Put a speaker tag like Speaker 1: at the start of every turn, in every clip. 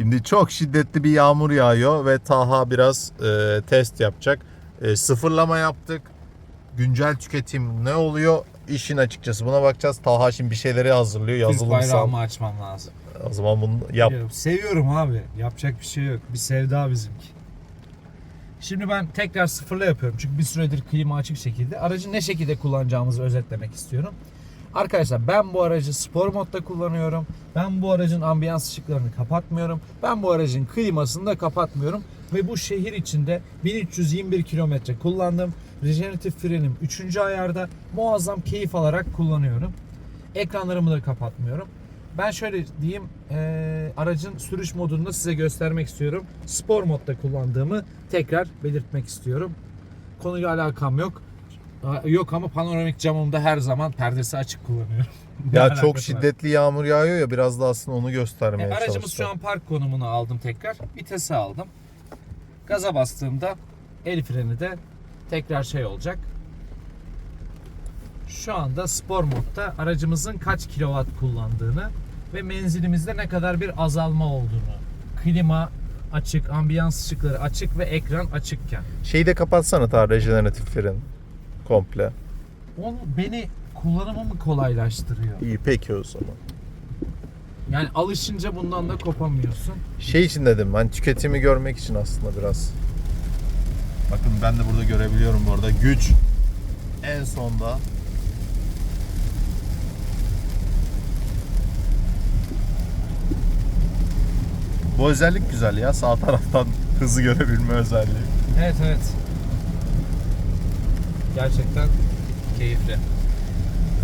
Speaker 1: Şimdi çok şiddetli bir yağmur yağıyor ve Taha biraz e, test yapacak. E, sıfırlama yaptık. Güncel tüketim ne oluyor? İşin açıkçası buna bakacağız. Taha şimdi bir şeyleri hazırlıyor
Speaker 2: Türk
Speaker 1: yazılımsal.
Speaker 2: bayrağımı açmam lazım.
Speaker 1: O zaman bunu yap.
Speaker 2: Biliyorum. Seviyorum abi. Yapacak bir şey yok. Bir sevda bizimki. Şimdi ben tekrar sıfırla yapıyorum. Çünkü bir süredir klima açık şekilde. Aracı ne şekilde kullanacağımızı özetlemek istiyorum. Arkadaşlar ben bu aracı spor modda kullanıyorum. Ben bu aracın ambiyans ışıklarını kapatmıyorum. Ben bu aracın klimasını da kapatmıyorum. Ve bu şehir içinde 1321 kilometre kullandım. Rejeneratif frenim 3. ayarda muazzam keyif alarak kullanıyorum. Ekranlarımı da kapatmıyorum. Ben şöyle diyeyim, eee, aracın sürüş modunu da size göstermek istiyorum. Spor modda kullandığımı tekrar belirtmek istiyorum. Konuyla alakam yok. Yok ama panoramik camımda her zaman perdesi açık kullanıyorum.
Speaker 1: Ya çok
Speaker 2: var?
Speaker 1: şiddetli yağmur yağıyor ya biraz da aslında onu göstermeye
Speaker 2: E, aracımız
Speaker 1: çalışacağım.
Speaker 2: şu an park konumunu aldım tekrar. Vitesi aldım. Gaza bastığımda el freni de tekrar şey olacak. Şu anda spor modda aracımızın kaç kilowatt kullandığını ve menzilimizde ne kadar bir azalma olduğunu. Klima açık, ambiyans ışıkları açık ve ekran açıkken.
Speaker 1: Şeyi de kapatsana Taha rejeneratif fren. Komple.
Speaker 2: Onu beni kullanımımı kolaylaştırıyor.
Speaker 1: İyi peki o zaman.
Speaker 2: Yani alışınca bundan da kopamıyorsun.
Speaker 1: Şey için dedim ben tüketimi görmek için aslında biraz. Bakın ben de burada görebiliyorum bu arada. Güç en sonda. Bu özellik güzel ya. Sağ taraftan hızı görebilme özelliği.
Speaker 2: Evet evet. Gerçekten keyifli.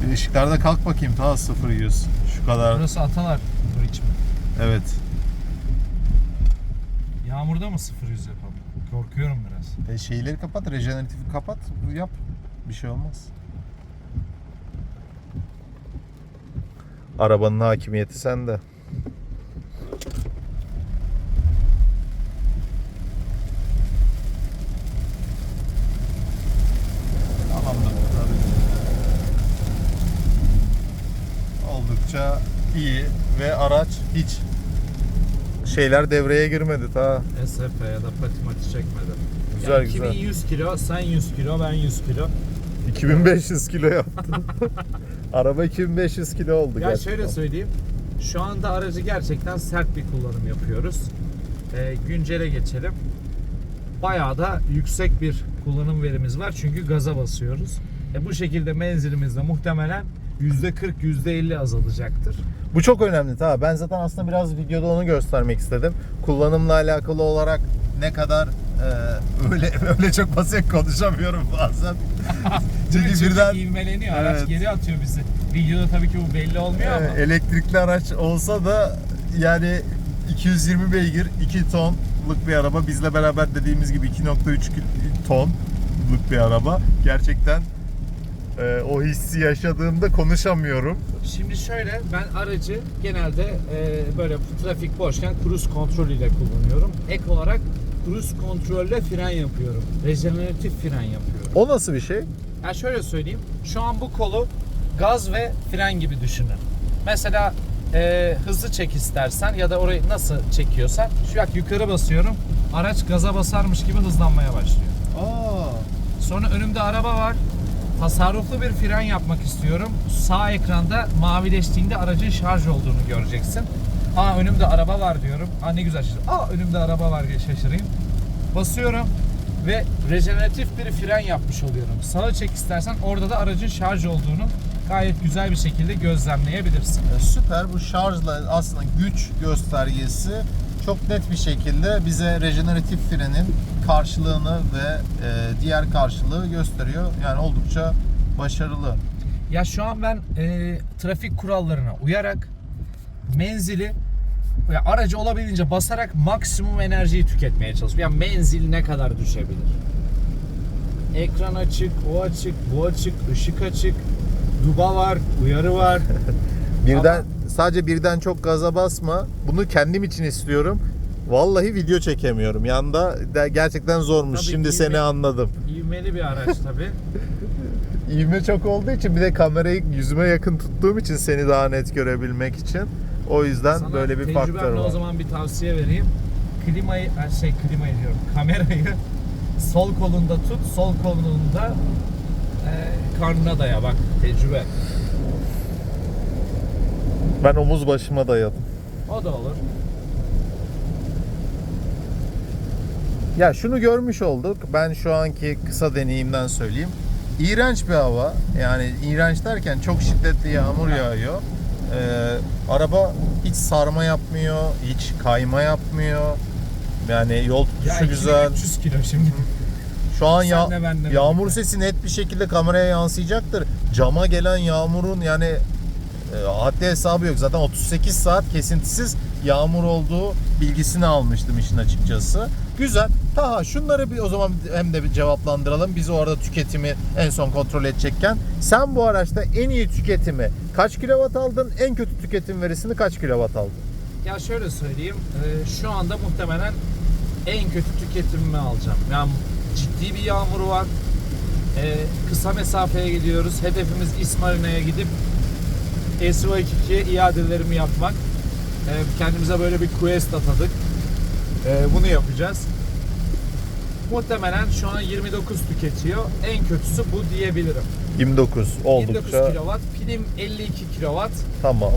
Speaker 1: Bir ışıklarda kalk bakayım ta 0-100. Şu kadar.
Speaker 2: Burası Atalar Bridge mi?
Speaker 1: Evet.
Speaker 2: Yağmurda mı 0 yüz yapalım? Korkuyorum biraz.
Speaker 1: E şeyleri kapat, rejeneratifi kapat, yap. Bir şey olmaz. Arabanın hakimiyeti sende. Tamamdır. Oldukça iyi ve araç hiç şeyler devreye girmedi ta.
Speaker 2: SP ya da patimati çekmedi.
Speaker 1: Güzel,
Speaker 2: yani
Speaker 1: güzel.
Speaker 2: 2100 kilo, sen 100 kilo, ben 100 kilo.
Speaker 1: 2500 kilo yaptın. Araba 2500 kilo oldu
Speaker 2: Ya
Speaker 1: gerçekten.
Speaker 2: şöyle söyleyeyim. Şu anda aracı gerçekten sert bir kullanım yapıyoruz. Ee, güncele geçelim. Bayağı da yüksek bir kullanım verimiz var çünkü gaza basıyoruz. E, bu şekilde menzilimizde muhtemelen %40 %50 azalacaktır.
Speaker 1: Bu çok önemli tabi. Ben zaten aslında biraz videoda onu göstermek istedim. Kullanımla alakalı olarak ne kadar e, öyle öyle çok basit konuşamıyorum bazen. Çünkü
Speaker 2: Çünkü
Speaker 1: birden
Speaker 2: ivmeleniyor. Araç
Speaker 1: Evet.
Speaker 2: geri atıyor bizi. Videoda tabii ki bu belli olmuyor ama.
Speaker 1: e, elektrikli araç olsa da yani 220 beygir 2 tonluk bir araba bizle beraber dediğimiz gibi 2.3 tonluk bir araba. Gerçekten e, o hissi yaşadığımda konuşamıyorum.
Speaker 2: Şimdi şöyle ben aracı genelde e, böyle trafik boşken cruise kontrol ile kullanıyorum. Ek olarak cruise kontrolle fren yapıyorum. Rejeneratif fren yapıyorum.
Speaker 1: O nasıl bir şey?
Speaker 2: Ya şöyle söyleyeyim. Şu an bu kolu gaz ve fren gibi düşünün. Mesela e, hızlı çek istersen ya da orayı nasıl çekiyorsan şu bak yukarı basıyorum. Araç gaza basarmış gibi hızlanmaya başlıyor.
Speaker 1: Aa.
Speaker 2: Sonra önümde araba var. Tasarruflu bir fren yapmak istiyorum. Sağ ekranda mavileştiğinde aracın şarj olduğunu göreceksin. Aa önümde araba var diyorum. Aa ne güzel şaşır. Aa önümde araba var diye şaşırayım. Basıyorum ve rejeneratif bir fren yapmış oluyorum. Sağa çek istersen orada da aracın şarj olduğunu gayet güzel bir şekilde gözlemleyebilirsin.
Speaker 1: E, Süper bu şarjla aslında güç göstergesi çok net bir şekilde bize rejeneratif frenin karşılığını ve e, diğer karşılığı gösteriyor. Yani oldukça başarılı.
Speaker 2: Ya şu an ben e, trafik kurallarına uyarak menzili ya aracı olabildiğince basarak maksimum enerjiyi tüketmeye çalışıyorum. Yani menzil ne kadar düşebilir? Ekran açık, o açık, bu açık, ışık açık, duba var, uyarı var.
Speaker 1: Birden sadece birden çok gaza basma. Bunu kendim için istiyorum. Vallahi video çekemiyorum. Yanda de gerçekten zormuş.
Speaker 2: Tabii
Speaker 1: Şimdi
Speaker 2: ivme-
Speaker 1: seni anladım.
Speaker 2: İvmeli bir araç tabii.
Speaker 1: İvme çok olduğu için bir de kamerayı yüzüme yakın tuttuğum için seni daha net görebilmek için O yüzden
Speaker 2: Sana
Speaker 1: böyle bir
Speaker 2: tecrübemle
Speaker 1: faktör var.
Speaker 2: o zaman bir tavsiye vereyim. Klimayı, ha, şey klimayı diyorum, kamerayı sol kolunda tut, sol kolunda e, karnına daya bak tecrübe.
Speaker 1: Ben omuz başıma dayadım.
Speaker 2: O da olur.
Speaker 1: Ya şunu görmüş olduk. Ben şu anki kısa deneyimden söyleyeyim. İğrenç bir hava. Yani iğrenç derken çok şiddetli yağmur yağıyor. Ee, araba hiç sarma yapmıyor, hiç kayma yapmıyor. Yani yol
Speaker 2: Ya
Speaker 1: tutuşu güzel.
Speaker 2: 300 kilo şimdi.
Speaker 1: Şu an ya,
Speaker 2: de benden
Speaker 1: yağmur
Speaker 2: birlikte.
Speaker 1: sesi net bir şekilde kameraya yansıyacaktır. Cama gelen yağmurun yani haddi hesabı yok. Zaten 38 saat kesintisiz yağmur olduğu bilgisini almıştım işin açıkçası. Güzel. Taha şunları bir o zaman hem de bir cevaplandıralım. Biz orada tüketimi en son kontrol edecekken. Sen bu araçta en iyi tüketimi kaç kilowatt aldın? En kötü tüketim verisini kaç kilowatt aldın?
Speaker 2: Ya şöyle söyleyeyim, e, şu anda muhtemelen en kötü tüketimimi alacağım. Yani ciddi bir yağmur var. E, kısa mesafeye gidiyoruz. Hedefimiz İsmarina'ya gidip SY2'ye iadelerimi yapmak. E, kendimize böyle bir quest atadık. E, bunu yapacağız. Muhtemelen şu an 29 tüketiyor. En kötüsü bu diyebilirim.
Speaker 1: 29
Speaker 2: 29
Speaker 1: oldukça
Speaker 2: kW, pilim 52 kW.
Speaker 1: tamam.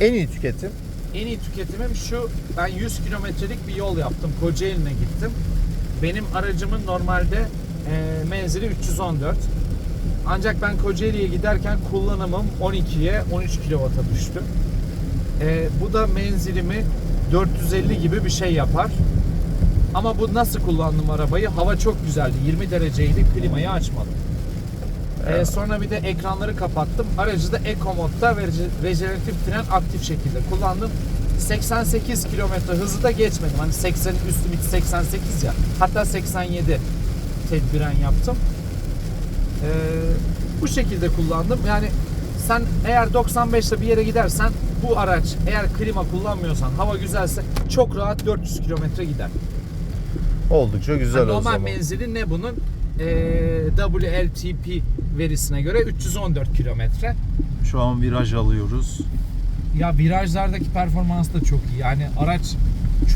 Speaker 2: E,
Speaker 1: En iyi tüketim
Speaker 2: en iyi tüketimim şu. Ben 100 kilometrelik bir yol yaptım. Kocaeli'ne gittim. Benim aracımın normalde e, menzili 314. Ancak ben Kocaeli'ye giderken kullanımım 12'ye 13 kilovata düştü. E, bu da menzilimi 450 gibi bir şey yapar. Ama bu nasıl kullandım arabayı? Hava çok güzeldi. 20 dereceydi. Klimayı açmadım. Ee, sonra bir de ekranları kapattım. Aracı da Eco modda rejeneratif fren aktif şekilde kullandım. 88 kilometre hızı da geçmedim. Hani 80 üst limit 88 ya. Hatta 87 tedbiren yaptım. Ee, bu şekilde kullandım. Yani sen eğer 95'te bir yere gidersen bu araç eğer klima kullanmıyorsan hava güzelse çok rahat 400 kilometre gider.
Speaker 1: oldukça güzel
Speaker 2: Yani
Speaker 1: o
Speaker 2: normal
Speaker 1: zaman.
Speaker 2: menzili ne bunun? Ee, WLTP verisine göre 314 kilometre.
Speaker 1: Şu an viraj alıyoruz.
Speaker 2: Ya virajlardaki performans da çok iyi. Yani araç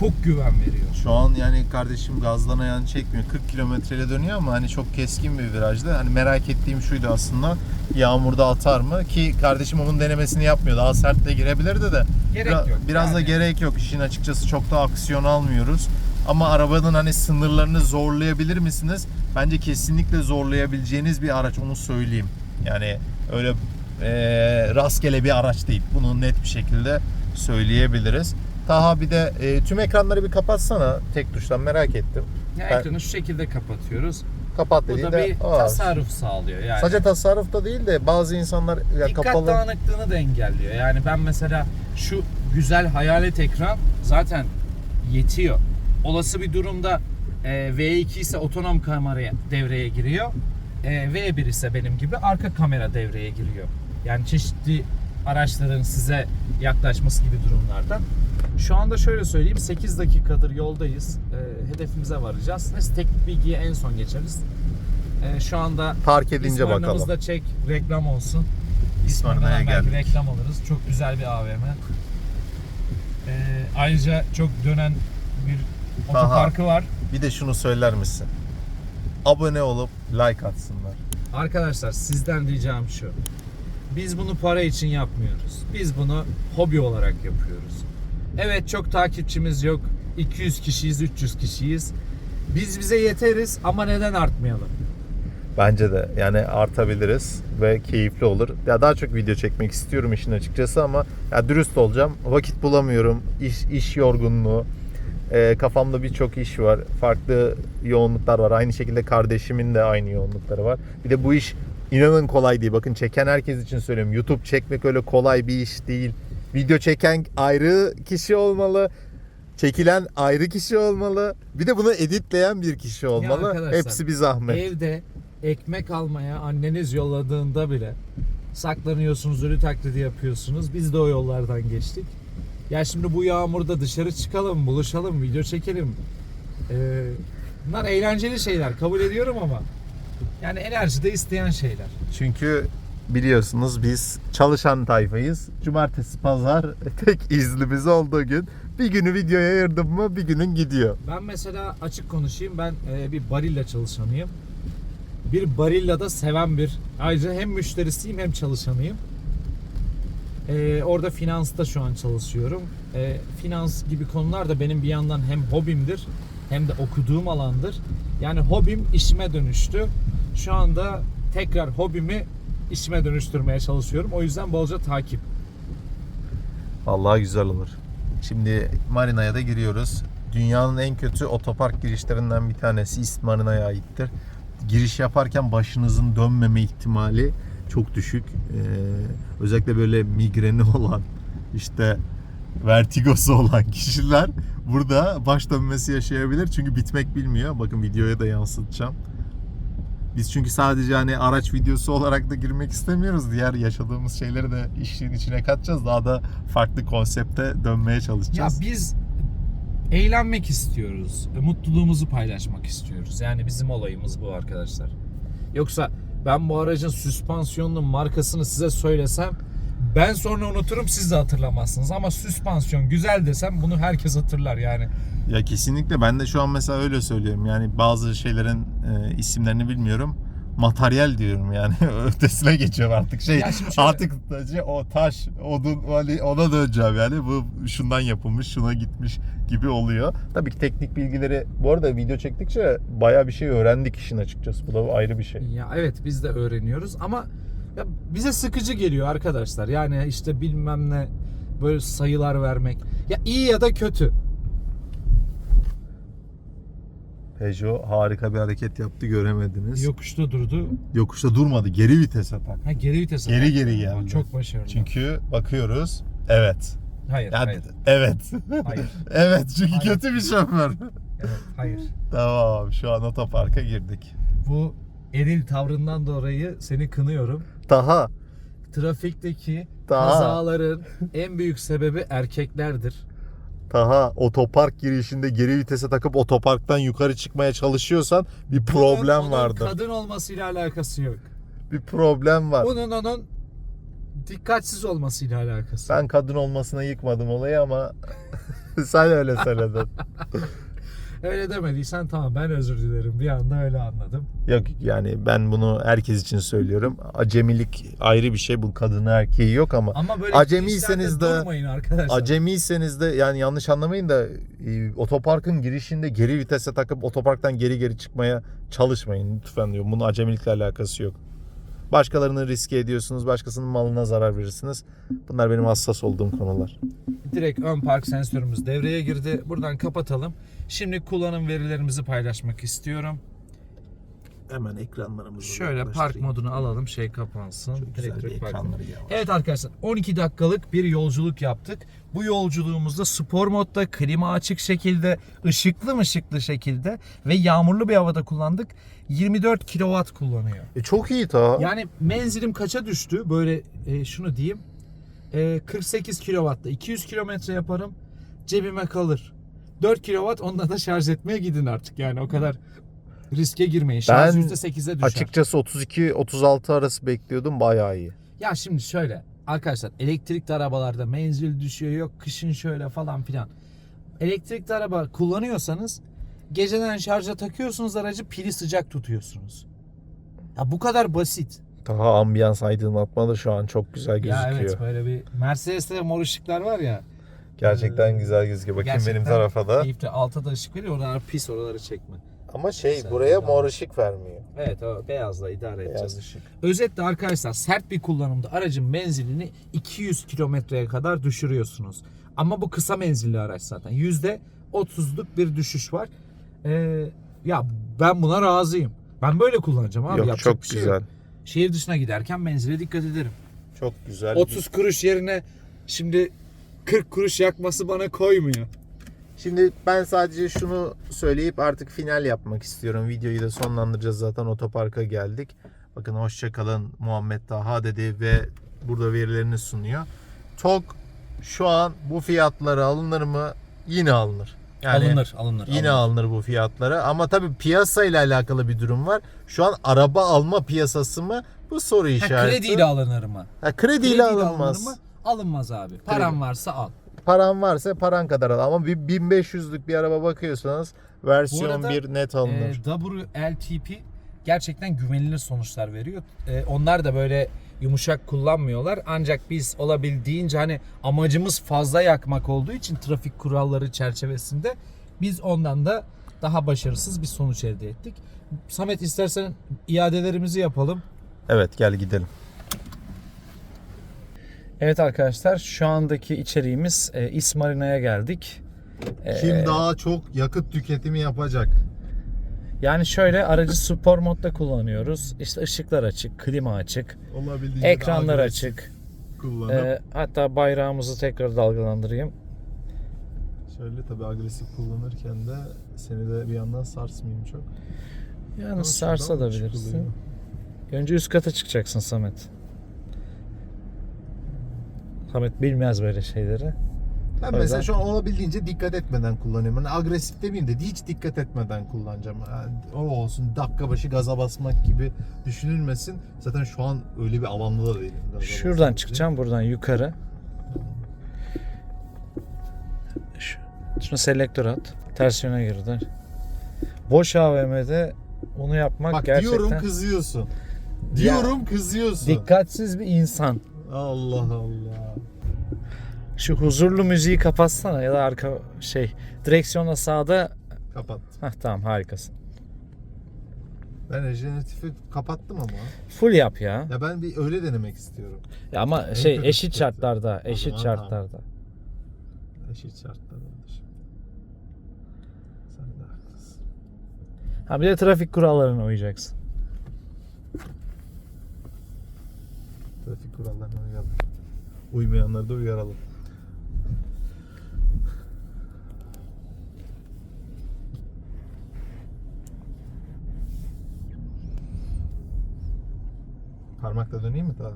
Speaker 2: çok güven veriyor.
Speaker 1: Şu an yani kardeşim gazdan ayağını çekmiyor. 40 kilometreyle dönüyor ama hani çok keskin bir virajda. Hani merak ettiğim şuydu aslında. Yağmurda atar mı? Ki kardeşim onun denemesini yapmıyor. Daha sert de girebilirdi de.
Speaker 2: Gerek yok.
Speaker 1: biraz da
Speaker 2: Yani.
Speaker 1: gerek yok. İşin açıkçası çok da aksiyon almıyoruz. Ama arabanın hani sınırlarını zorlayabilir misiniz? Bence kesinlikle zorlayabileceğiniz bir araç onu söyleyeyim. Yani öyle eee, rastgele bir araç değil. Bunu net bir şekilde söyleyebiliriz. Taha bir de e, tüm ekranları bir kapatsana tek tuştan merak ettim.
Speaker 2: Ya
Speaker 1: Ben-
Speaker 2: ekranı şu şekilde kapatıyoruz.
Speaker 1: Kapat
Speaker 2: Bu da
Speaker 1: dediğinde
Speaker 2: bir
Speaker 1: aa,
Speaker 2: tasarruf sağlıyor. Yani
Speaker 1: sadece tasarruf da değil de bazı insanlar ya
Speaker 2: dikkat
Speaker 1: kapalı
Speaker 2: dağınıklığını da engelliyor. Yani ben mesela şu güzel hayalet ekran zaten yetiyor. Olası bir durumda e, V2 ise otonom kamera devreye giriyor. E, V1 ise benim gibi arka kamera devreye giriyor. Yani çeşitli araçların size yaklaşması gibi durumlarda. Şu anda şöyle söyleyeyim 8 dakikadır yoldayız. E, hedefimize varacağız. Neyse teknik bilgiye en son geçeriz. E, şu anda
Speaker 1: park edince bakalım.
Speaker 2: da çek reklam olsun. Belki
Speaker 1: geldik.
Speaker 2: reklam alırız. Çok güzel bir AVM. Ee, ayrıca çok dönen bir
Speaker 1: Aha.
Speaker 2: otoparkı var.
Speaker 1: Bir de şunu söyler misin? Abone olup like atsınlar.
Speaker 2: Arkadaşlar sizden ricam şu. Biz bunu para için yapmıyoruz. Biz bunu hobi olarak yapıyoruz. Evet çok takipçimiz yok. 200 kişiyiz, 300 kişiyiz. Biz bize yeteriz ama neden artmayalım?
Speaker 1: Bence de yani artabiliriz ve keyifli olur. Ya daha çok video çekmek istiyorum işin açıkçası ama ya dürüst olacağım. Vakit bulamıyorum. İş, iş yorgunluğu. Ee, kafamda birçok iş var. Farklı yoğunluklar var. Aynı şekilde kardeşimin de aynı yoğunlukları var. Bir de bu iş inanın kolay değil. Bakın çeken herkes için söylüyorum. YouTube çekmek öyle kolay bir iş değil. Video çeken ayrı kişi olmalı. Çekilen ayrı kişi olmalı. Bir de bunu editleyen bir kişi olmalı. Hepsi bir zahmet.
Speaker 2: Evde ekmek almaya anneniz yolladığında bile saklanıyorsunuz, ölü taklidi yapıyorsunuz. Biz de o yollardan geçtik. Ya şimdi bu yağmurda dışarı çıkalım, buluşalım, video çekelim. Ee, bunlar eğlenceli şeyler, kabul ediyorum ama yani enerji de isteyen şeyler.
Speaker 1: Çünkü biliyorsunuz biz çalışan tayfayız. Cumartesi pazar tek iznimiz olduğu gün. Bir günü videoya ayırdım mı bir günün gidiyor.
Speaker 2: Ben mesela açık konuşayım. Ben e, bir barilla çalışanıyım. Bir barilla da seven bir. Ayrıca hem müşterisiyim hem çalışanıyım. E, orada finansta şu an çalışıyorum. E, finans gibi konular da benim bir yandan hem hobimdir hem de okuduğum alandır. Yani hobim işime dönüştü. Şu anda tekrar hobimi işime dönüştürmeye çalışıyorum. O yüzden bolca takip.
Speaker 1: Allah güzel olur. Şimdi marinaya da giriyoruz. Dünyanın en kötü otopark girişlerinden bir tanesi İst Marina'ya aittir. Giriş yaparken başınızın dönmeme ihtimali çok düşük. Ee, özellikle böyle migreni olan işte vertigosu olan kişiler burada baş dönmesi yaşayabilir. Çünkü bitmek bilmiyor. Bakın videoya da yansıtacağım. Biz çünkü sadece hani araç videosu olarak da girmek istemiyoruz. Diğer yaşadığımız şeyleri de işin içine katacağız. Daha da farklı konsepte dönmeye
Speaker 2: Ya
Speaker 1: çalışacağız.
Speaker 2: biz eğlenmek istiyoruz. Mutluluğumuzu paylaşmak istiyoruz. Yani bizim olayımız bu arkadaşlar. Yoksa ben bu aracın süspansiyonunun markasını size söylesem ben sonra unuturum siz de hatırlamazsınız. Ama süspansiyon güzel desem bunu herkes hatırlar yani.
Speaker 1: Ya kesinlikle ben de şu an mesela öyle söylüyorum. Yani bazı şeylerin e, isimlerini bilmiyorum. Materyal diyorum yani ötesine geçiyorum artık şey
Speaker 2: şöyle-
Speaker 1: artık o taş odun hani ona döneceğim yani bu şundan yapılmış şuna gitmiş gibi oluyor. Tabii ki teknik bilgileri bu arada video çektikçe bayağı bir şey öğrendik işin açıkçası bu da ayrı bir şey.
Speaker 2: Ya evet biz de öğreniyoruz ama ya bize sıkıcı geliyor arkadaşlar. Yani işte bilmem ne böyle sayılar vermek. Ya iyi ya da kötü.
Speaker 1: Peugeot harika bir hareket yaptı göremediniz.
Speaker 2: Yokuşta durdu.
Speaker 1: Yokuşta durmadı geri vitese tak.
Speaker 2: Ha geri vites.
Speaker 1: Geri
Speaker 2: attı.
Speaker 1: geri
Speaker 2: Aa,
Speaker 1: geldi.
Speaker 2: Çok başarılı.
Speaker 1: Çünkü bakıyoruz evet.
Speaker 2: hayır,
Speaker 1: Yani,
Speaker 2: hayır,
Speaker 1: evet.
Speaker 2: hayır,
Speaker 1: evet çünkü
Speaker 2: Hayır.
Speaker 1: kötü bir şoför.
Speaker 2: evet, hayır.
Speaker 1: tamam şu an otoparka girdik.
Speaker 2: Bu eril tavrından dolayı seni kınıyorum.
Speaker 1: Daha
Speaker 2: Trafikteki
Speaker 1: Daha.
Speaker 2: kazaların en büyük sebebi erkeklerdir.
Speaker 1: daha otopark girişinde geri vitese takıp otoparktan yukarı çıkmaya çalışıyorsan bir problem
Speaker 2: Bunun onun
Speaker 1: vardı.
Speaker 2: kadın olmasıyla alakası yok.
Speaker 1: Bir problem var.
Speaker 2: Bunun onun dikkatsiz olmasıyla alakası.
Speaker 1: Ben kadın olmasına yıkmadım olayı ama sen öyle söyledin.
Speaker 2: Öyle demediysen tamam ben özür dilerim. Bir anda öyle anladım.
Speaker 1: Yok yani ben bunu herkes için söylüyorum. Acemilik ayrı bir şey. Bu kadını erkeği yok ama
Speaker 2: Ama böyle
Speaker 1: Acemiyseniz de-. Acemiyseniz de yani yanlış anlamayın da e, otoparkın girişinde geri vitese takıp otoparktan geri geri çıkmaya çalışmayın lütfen diyorum. Bunun acemilikle alakası yok. Başkalarını riske ediyorsunuz. Başkasının malına zarar verirsiniz. Bunlar benim hassas olduğum konular.
Speaker 2: Direkt ön park sensörümüz devreye girdi. Buradan kapatalım. Şimdi kullanım verilerimizi paylaşmak istiyorum.
Speaker 1: Hemen ekranlarımızı
Speaker 2: Şöyle park modunu alalım. Şey kapansın. Direkt direkt park modu.
Speaker 1: var.
Speaker 2: Evet arkadaşlar 12 dakikalık bir yolculuk yaptık. Bu yolculuğumuzda spor modda, klima açık şekilde, ışıklı mışıklı şekilde ve yağmurlu bir havada kullandık. 24 kW kullanıyor.
Speaker 1: E çok iyi ta.
Speaker 2: Yani menzilim kaça düştü? Böyle e, şunu diyeyim. E, 48 kW'da 200 kilometre yaparım. Cebime kalır. 4 kW onda da şarj etmeye gidin artık. Yani o kadar riske girmeyin. Şarj
Speaker 1: Ben
Speaker 2: %8'e düşer.
Speaker 1: Açıkçası 32-36 arası bekliyordum. Bayağı iyi.
Speaker 2: Ya şimdi şöyle arkadaşlar elektrikli arabalarda menzil düşüyor yok kışın şöyle falan filan. Elektrikli araba kullanıyorsanız geceden şarja takıyorsunuz aracı pili sıcak tutuyorsunuz. Ya bu kadar basit.
Speaker 1: Daha ambiyans aydınlatma da şu an çok güzel gözüküyor.
Speaker 2: Ya evet böyle bir Mercedes'te mor ışıklar var ya.
Speaker 1: Gerçekten
Speaker 2: Ee,
Speaker 1: güzel gözüküyor. Bakayım benim tarafa da.
Speaker 2: Keyifli. Alta da ışık veriyor oralar pis oraları çekme.
Speaker 1: Ama şey
Speaker 2: Güzel,
Speaker 1: buraya mor ışık vermiyor.
Speaker 2: Evet o beyazla idare edeceğiz.
Speaker 1: Beyaz ışık.
Speaker 2: Özetle arkadaşlar sert bir kullanımda aracın menzilini 200 kilometreye kadar düşürüyorsunuz. Ama bu kısa menzilli araç zaten. %30'luk bir düşüş var. Ee, ya ben buna razıyım. Ben böyle kullanacağım abi.
Speaker 1: Yok
Speaker 2: Yapacak
Speaker 1: çok
Speaker 2: bir şey
Speaker 1: güzel.
Speaker 2: yok. Şehir dışına giderken menzile dikkat ederim.
Speaker 1: Çok güzel.
Speaker 2: 30 kuruş yerine şimdi 40 kuruş yakması bana koymuyor.
Speaker 1: Şimdi ben sadece şunu söyleyip artık final yapmak istiyorum. Videoyu da sonlandıracağız zaten otoparka geldik. Bakın hoşçakalın Muhammed Taha dedi ve burada verilerini sunuyor. TOG şu an bu fiyatlara alınır mı? Yine alınır. Yani
Speaker 2: alınır, alınır.
Speaker 1: Yine
Speaker 2: alınır.
Speaker 1: alınır bu fiyatlara ama tabii piyasa ile alakalı bir durum var. Şu an araba alma piyasası mı? Bu soru
Speaker 2: Ha,
Speaker 1: işareti.
Speaker 2: krediyle alınır mı?
Speaker 1: Ha, krediyle,
Speaker 2: Krediyle
Speaker 1: alınmaz.
Speaker 2: alınır mı? Alınmaz abi. Paran varsa al.
Speaker 1: Paran varsa paran kadar al ama bir 1500'lük bir araba bakıyorsanız versiyon
Speaker 2: arada,
Speaker 1: 1 net alınır.
Speaker 2: Ee, WLTP gerçekten güvenilir sonuçlar veriyor. Ee, onlar da böyle yumuşak kullanmıyorlar. Ancak biz olabildiğince hani amacımız fazla yakmak olduğu için trafik kuralları çerçevesinde biz ondan da daha başarısız bir sonuç elde ettik. Samet istersen iadelerimizi yapalım.
Speaker 1: Evet gel gidelim.
Speaker 2: Evet arkadaşlar şu andaki içeriğimiz e, İsmarina'ya geldik. Ee,
Speaker 1: Kim daha çok yakıt tüketimi yapacak?
Speaker 2: Yani şöyle aracı spor modda kullanıyoruz. İşte ışıklar açık, klima açık,
Speaker 1: Olabildiğince
Speaker 2: ekranlar açık.
Speaker 1: kullanıp
Speaker 2: Ee, hatta bayrağımızı tekrar dalgalandırayım.
Speaker 1: şöyle tabii agresif kullanırken de seni de bir yandan sarsmayayım çok.
Speaker 2: Yani
Speaker 1: Ama
Speaker 2: sarsa da bilirsin. Önce üst kata çıkacaksın Samet. Samet bilmez böyle şeyleri.
Speaker 1: Ben
Speaker 2: O
Speaker 1: mesela şu an olabildiğince dikkat etmeden kullanıyorum. Yani agresif demeyeyim de hiç dikkat etmeden kullanacağım. Yani o olsun dakika başı gaza basmak gibi düşünülmesin. Zaten şu an öyle bir alanda da değilim. gaza
Speaker 2: Şuradan çıkacağım buradan yukarı. Şu, şunu selektör at. Ters yöne girdi. Boş AVM'de onu yapmak
Speaker 1: Bak
Speaker 2: gerçekten
Speaker 1: diyorum kızıyorsun. Diyorum kızıyorsun.
Speaker 2: dikkatsiz bir insan.
Speaker 1: Allah Allah.
Speaker 2: Şu huzurlu müziği kapatsana ya da arka şey direksiyonla sağda.
Speaker 1: Kapat.
Speaker 2: Hah tamam harikasın.
Speaker 1: Ben rejeneratifi kapattım ama.
Speaker 2: Full yap ya.
Speaker 1: Ya ben bir öyle denemek istiyorum.
Speaker 2: Ya ama
Speaker 1: En
Speaker 2: şey eşit şartlarda, eşit şartlarda.
Speaker 1: Eşit şartlar olur. Sen de haklısın.
Speaker 2: Ha bir de trafik kurallarına uyacaksın.
Speaker 1: Trafik kurallarına uyalım. Uymayanları da uyaralım. Parmakla döneyim mi daha?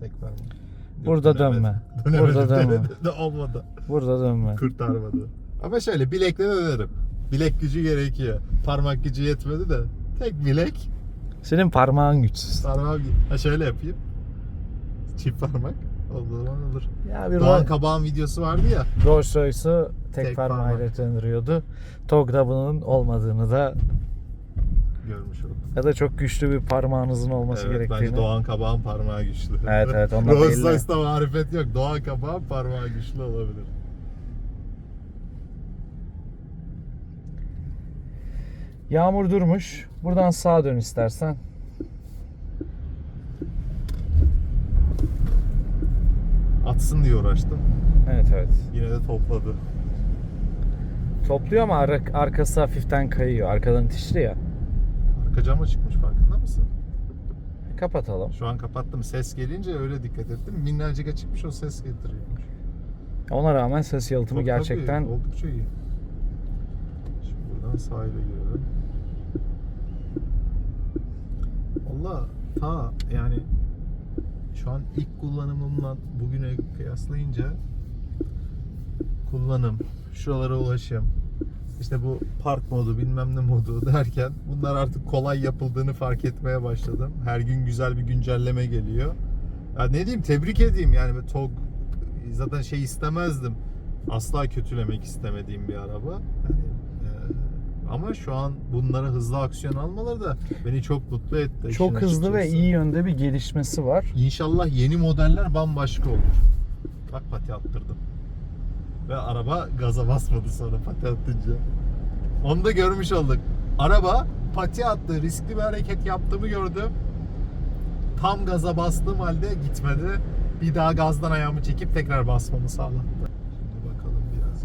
Speaker 1: Tek parmak.
Speaker 2: Burada dönme. Burada dönme.
Speaker 1: de olmadı.
Speaker 2: Burada dönme.
Speaker 1: Kurtarmadı. Ama şöyle bilekle dönerim. Bilek gücü gerekiyor. Parmak gücü yetmedi de. Tek bilek.
Speaker 2: Senin parmağın güçsüz.
Speaker 1: Parmağım ha şöyle yapayım. Çift parmak. O zaman olur.
Speaker 2: Ya bir
Speaker 1: Doğan
Speaker 2: Ro-
Speaker 1: Kabağ'ın videosu vardı ya.
Speaker 2: Rolls Royce'u tek,
Speaker 1: Tek
Speaker 2: parmağıyla
Speaker 1: parmak.
Speaker 2: döndürüyordu. TOG'da bunun olmadığını da
Speaker 1: Görmüş oldum.
Speaker 2: ya da çok güçlü bir parmağınızın olması
Speaker 1: Evet,
Speaker 2: gerektiğini.
Speaker 1: bence Doğan Kabağ'ın parmağı güçlü.
Speaker 2: Evet, evet, ondan
Speaker 1: Rolls
Speaker 2: belli.
Speaker 1: Royce'da marifet yok. Doğan Kabağ'ın parmağı güçlü olabilir.
Speaker 2: Yağmur durmuş. Buradan sağa dön istersen.
Speaker 1: Atsın diye uğraştım.
Speaker 2: Evet evet.
Speaker 1: Yine de topladı.
Speaker 2: Topluyor ama ar- arkası hafiften kayıyor. Arkadan itişli ya.
Speaker 1: Arka cama çıkmış farkında mısın?
Speaker 2: Kapatalım.
Speaker 1: Şu an kapattım. Ses gelince öyle dikkat ettim. Minnacık çıkmış o ses getiriyormuş.
Speaker 2: Ona rağmen ses yalıtımı
Speaker 1: Tabii,
Speaker 2: gerçekten
Speaker 1: oldukça iyi. Şimdi buradan sahile girelim. Valla ta yani şu an ilk kullanımımla bugüne kıyaslayınca kullanım, şuralara ulaşım, işte bu park modu bilmem ne modu derken bunlar artık kolay yapıldığını fark etmeye başladım. Her gün güzel bir güncelleme geliyor. Ya ne diyeyim tebrik edeyim yani TOG zaten şey istemezdim. Asla kötülemek istemediğim bir araba. Yani, ama şu an bunlara hızlı aksiyon almaları da beni çok mutlu etti.
Speaker 2: çok hızlı ve
Speaker 1: açıkçası.
Speaker 2: iyi yönde bir gelişmesi var.
Speaker 1: İnşallah yeni modeller bambaşka olur. Bak pati attırdım. Ve araba gaza basmadı sonra pati attınca. Onu da görmüş olduk. Araba pati attı, riskli bir hareket yaptığımı gördüm. Tam gaza bastığım halde gitmedi. Bir daha gazdan ayağımı çekip tekrar basmamı sağladı. Şimdi bakalım biraz.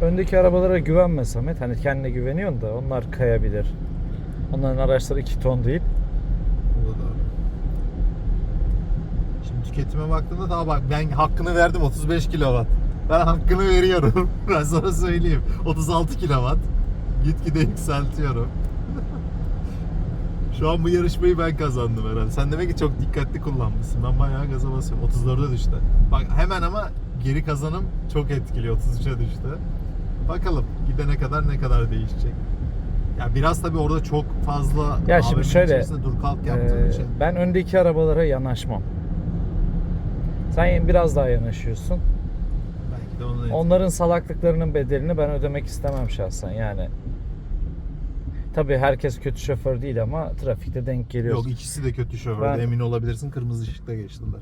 Speaker 2: Öndeki arabalara güvenme Samet. Hani kendine güveniyorsun da onlar kayabilir. Onların araçları 2 ton değil.
Speaker 1: O da doğru. Şimdi tüketime baktığımda daha bak ben hakkını verdim 35 kilowatt. Ben hakkını veriyorum. Ben sana söyleyeyim. 36 kilowatt. Gitgide yükseltiyorum. Şu an bu yarışmayı ben kazandım herhalde. Sen demek ki çok dikkatli kullanmışsın. Ben bayağı gaza basıyorum. 34'e düştü. Bak hemen ama geri kazanım çok etkili. 33'e düştü. Bakalım gidene kadar ne kadar değişecek. Ya biraz tabii orada çok fazla
Speaker 2: Ya şimdi şöyle,
Speaker 1: dur kalk yaptığım
Speaker 2: Ee,
Speaker 1: için.
Speaker 2: ben öndeki arabalara yanaşmam. Sen biraz daha yanaşıyorsun.
Speaker 1: Belki de ondan
Speaker 2: Onların salaklıklarının bedelini ben ödemek istemem şahsen yani. Tabii herkes kötü şoför değil ama trafikte denk geliyor.
Speaker 1: Yok ikisi de kötü şoför.
Speaker 2: Ben-
Speaker 1: Emin olabilirsin kırmızı ışıkta geçtiler.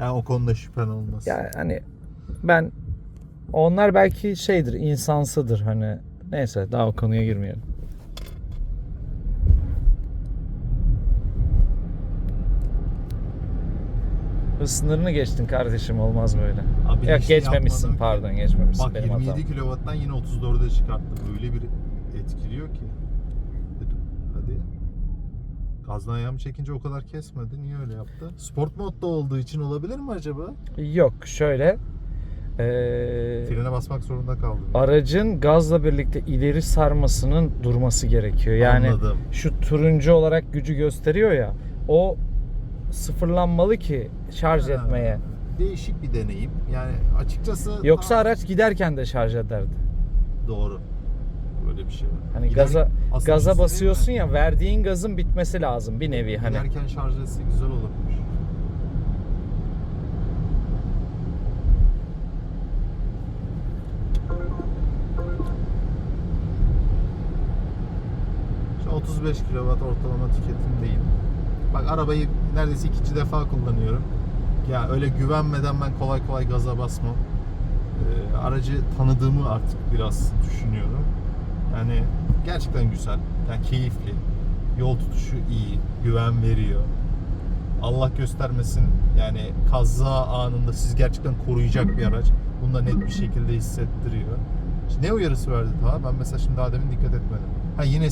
Speaker 1: Yani o konuda şüphen olmaz.
Speaker 2: Yani hani ben onlar belki şeydir, insansıdır hani. Neyse daha o konuya girmeyelim. Hız sınırını geçtin kardeşim olmaz böyle.
Speaker 1: Abi
Speaker 2: Yok
Speaker 1: hiç
Speaker 2: geçmemişsin
Speaker 1: yapmadım
Speaker 2: pardon geçmemişsin
Speaker 1: Bak
Speaker 2: benim
Speaker 1: 27
Speaker 2: hatam.
Speaker 1: kilovattan yine 34'e çıkarttı. Öyle bir etkiliyor ki. Hadi. Gazdan ayağımı çekince o kadar kesmedi. Niye öyle yaptı? Sport modda olduğu için olabilir mi acaba?
Speaker 2: Yok şöyle eee,
Speaker 1: Frene basmak zorunda kaldım.
Speaker 2: aracın gazla birlikte ileri sarmasının durması gerekiyor. Yani
Speaker 1: Anladım.
Speaker 2: şu turuncu olarak gücü gösteriyor ya o sıfırlanmalı ki şarj
Speaker 1: Ha,
Speaker 2: etmeye.
Speaker 1: Değişik bir deneyim. Yani açıkçası
Speaker 2: Yoksa
Speaker 1: daha-
Speaker 2: araç giderken de şarj ederdi.
Speaker 1: doğru. Böyle bir şey var.
Speaker 2: Hani
Speaker 1: Gider-
Speaker 2: gaza
Speaker 1: Aslında
Speaker 2: gaza
Speaker 1: şey
Speaker 2: basıyorsun ya verdiğin gazın bitmesi lazım bir nevi hani.
Speaker 1: Giderken şarj etse güzel olurmuş. Şu 35 kW ortalama tüketimdeyim. Bak arabayı neredeyse ikinci defa kullanıyorum. Ya öyle güvenmeden ben kolay kolay gaza basmam. Ee, aracı tanıdığımı artık biraz düşünüyorum. Yani gerçekten güzel. Yani keyifli. Yol tutuşu iyi. Güven veriyor. Allah göstermesin yani kaza anında sizi gerçekten koruyacak bir araç. Bunu da net bir şekilde hissettiriyor. Ne uyarısı verdi ta? Ben mesela şimdi daha demin dikkat etmedim. Ha yine